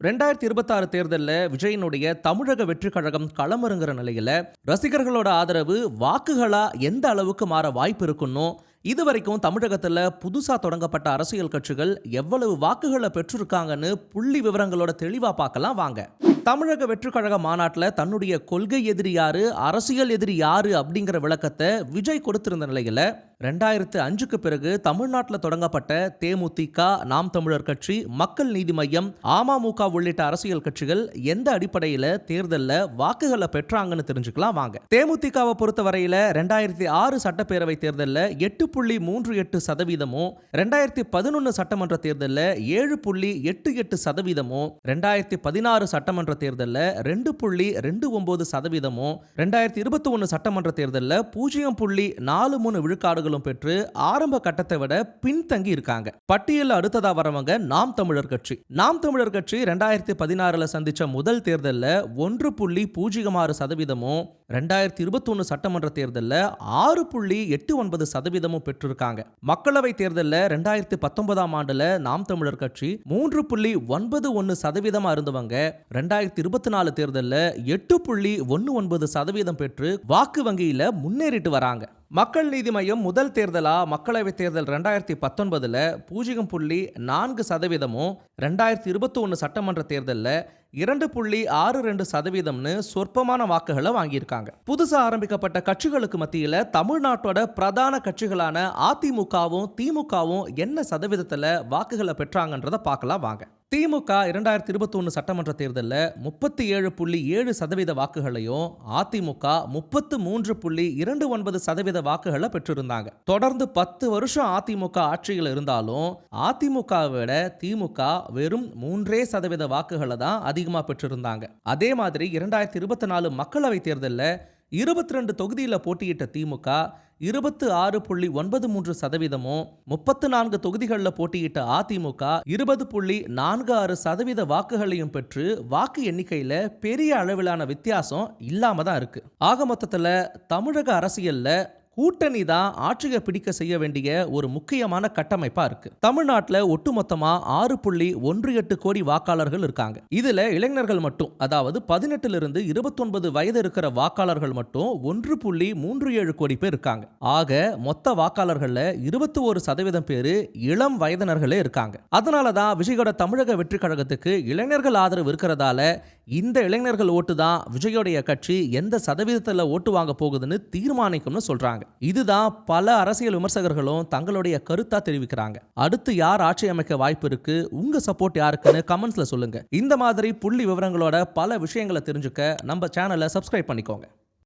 ரெண்டாயிரத்தி இருபத்தாறு தேர்தலில் விஜயனுடைய தமிழக வெற்றி கழகம் களமிறங்குற நிலையில் ரசிகர்களோட ஆதரவு வாக்குகளாக எந்த அளவுக்கு மாற வாய்ப்பு இருக்குன்னு இதுவரைக்கும் தமிழகத்தில் புதுசாக தொடங்கப்பட்ட அரசியல் கட்சிகள் எவ்வளவு வாக்குகளை பெற்றிருக்காங்கன்னு புள்ளி விவரங்களோட தெளிவாக பார்க்கலாம் வாங்க. தமிழக வெற்றுக்கழக கழக மாநாட்டில் தன்னுடைய கொள்கை எதிரி யாரு அரசியல் எதிரி யாரு அப்படிங்கிற விளக்கத்தை விஜய் கொடுத்திருந்த நிலையில் ரெண்டாயிரத்து அஞ்சுக்கு பிறகு தமிழ்நாட்டில் தொடங்கப்பட்ட தேமுதிக நாம் தமிழர் கட்சி மக்கள் நீதி மையம் அமமுக உள்ளிட்ட அரசியல் கட்சிகள் எந்த அடிப்படையில் தேர்தலில் வாக்குகளை பெற்றாங்கன்னு தெரிஞ்சுக்கலாம் வாங்க. தேமுதிகவை பொறுத்தவரையில் ரெண்டாயிரத்தி ஆறு சட்டப்பேரவை தேர்தலில் எட்டு புள்ளி மூன்று எட்டு சதவீதமும் ரெண்டாயிரத்தி பதினொன்று சட்டமன்ற தேர்தலில் ஏழு புள்ளி எட்டு எட்டு சதவீதமும் ரெண்டாயிரத்தி பதினாறு சட்டமன்ற சட்டமன்ற தேர்தலில் ரெண்டு புள்ளி ரெண்டு ஒன்பது சதவீதமும் ரெண்டாயிரத்தி இருபத்தி ஒன்று சட்டமன்ற தேர்தலில் பூஜ்ஜியம் புள்ளி நாலு மூணு விழுக்காடுகளும் பெற்று ஆரம்ப கட்டத்தை விட பின்தங்கி இருக்காங்க. பட்டியலில் அடுத்ததாக வரவங்க நாம் தமிழர் கட்சி. நாம் தமிழர் கட்சி ரெண்டாயிரத்தி பதினாறில் சந்திச்ச முதல் தேர்தலில் ஒன்று புள்ளி பூஜ்ஜியம் ஆறு சதவீதமும் ரெண்டாயிரத்தி இருபத்தொன்னு சட்டமன்ற தேர்தலில் ஆறு புள்ளி எட்டு ஒன்பது சதவீதமும் பெற்றிருக்காங்க. மக்களவை தேர்தலில் ரெண்டாயிரத்தி பத்தொன்பதாம் ஆண்டில் நாம் தமிழர் கட்சி மூன்று புள்ளி ஒன்பது ஒன்று சதவீதமாக இருந்தவங்க ரெண்டாயிரத்தி ரெண்டாயிரத்தி இருபத்தி நாலு தேர்தலில் எட்டு புள்ளி ஒன்று ஒன்பது சதவீதம் பெற்று வாக்கு வங்கியில் முன்னேறிட்டு வராங்க. மக்கள் நீதி மையம் முதல் தேர்தலா மக்களவைத் தேர்தல் ரெண்டாயிரத்தி பத்தொன்பதுல பூஜ்ஜியம் புள்ளி நான்கு சதவீதமும் ரெண்டாயிரத்தி இருபத்தி ஒன்று சட்டமன்ற தேர்தலில் இரண்டு புள்ளி ஆறு ரெண்டு சதவீதம்னு சொற்பமான வாக்குகளை வாங்கியிருக்காங்க. புதுசாக ஆரம்பிக்கப்பட்ட கட்சிகளுக்கு மத்தியில் தமிழ்நாட்டோட பிரதான கட்சிகளான அதிமுகவும் திமுகவும் என்ன சதவீதத்தில் வாக்குகளை பெற்றாங்கன்றதை பார்க்கலாம் வாங்க. திமுக இரண்டாயிரத்தி இருபத்தொன்று சட்டமன்ற தேர்தலில் முப்பத்தி ஏழு புள்ளி ஏழு சதவீத வாக்குகளையும் அதிமுக முப்பத்து மூன்று புள்ளி இரண்டு ஒன்பது சதவீத வாக்குகளை பெற்றிருந்தாங்க. தொடர்ந்து பத்து வருஷம் அதிமுக ஆட்சியில் இருந்தாலும் அதிமுகவை விட திமுக வெறும் மூன்றே சதவீத வாக்குகளை தான் அதிகமாக பெற்றிருந்தாங்க. அதே மாதிரி இரண்டாயிரத்தி இருபத்தி நாலு மக்களவை தேர்தலில் இருபத்தி ரெண்டு தொகுதியில் போட்டியிட்ட திமுக இருபத்து ஆறு புள்ளி ஒன்பது மூன்று சதவீதமும் முப்பத்து நான்கு தொகுதிகளில் போட்டியிட்ட அதிமுக இருபது புள்ளி நான்கு ஆறு சதவீத வாக்குகளையும் பெற்று வாக்கு எண்ணிக்கையில் பெரிய அளவிலான வித்தியாசம் இல்லாம தான் இருக்கு. ஆக மொத்தத்தில் தமிழக அரசியல்ல கூட்டணி தான் ஆட்சியை பிடிக்க செய்ய வேண்டிய ஒரு முக்கியமான கட்டமைப்பா இருக்கு. தமிழ்நாட்டில் ஒட்டுமொத்தமா ஆறு புள்ளி ஒன்று எட்டு கோடி வாக்காளர்கள் இருக்காங்க. இதுல இளைஞர்கள் மட்டும் அதாவது பதினெட்டுல இருந்து இருபத்தொன்பது வயது இருக்கிற வாக்காளர்கள் மட்டும் ஒன்று புள்ளி மூன்று ஏழு கோடி பேர் இருக்காங்க. ஆக மொத்த வாக்காளர்கள்ல இருபத்தி ஒரு சதவீதம் பேரு இளம் வயதினர்களே இருக்காங்க. அதனால தான் விஜயோட தமிழக வெற்றி கழகத்துக்கு இளைஞர்கள் ஆதரவு இருக்கிறதால இந்த இளைஞர்கள் ஓட்டு தான் விஜயோடைய கட்சி எந்த சதவீதத்தில் ஓட்டு வாங்க போகுதுன்னு தீர்மானிக்கும்னு சொல்றாங்க. இதுதான் பல அரசியல் விமர்சகர்களும் தங்களுடைய கருத்தா தெரிவிக்கிறாங்க. அடுத்து யார் ஆட்சி அமைக்க வாய்ப்பு இருக்கு? உங்க சப்போர்ட் யாருக்குன்னு கமெண்ட்ஸ்ல சொல்லுங்க. இந்த மாதிரி புள்ளி விவரங்களோட பல விஷயங்களை தெரிஞ்சுக்க நம்ம சேனலை சப்ஸ்கிரைப் பண்ணிக்கோங்க.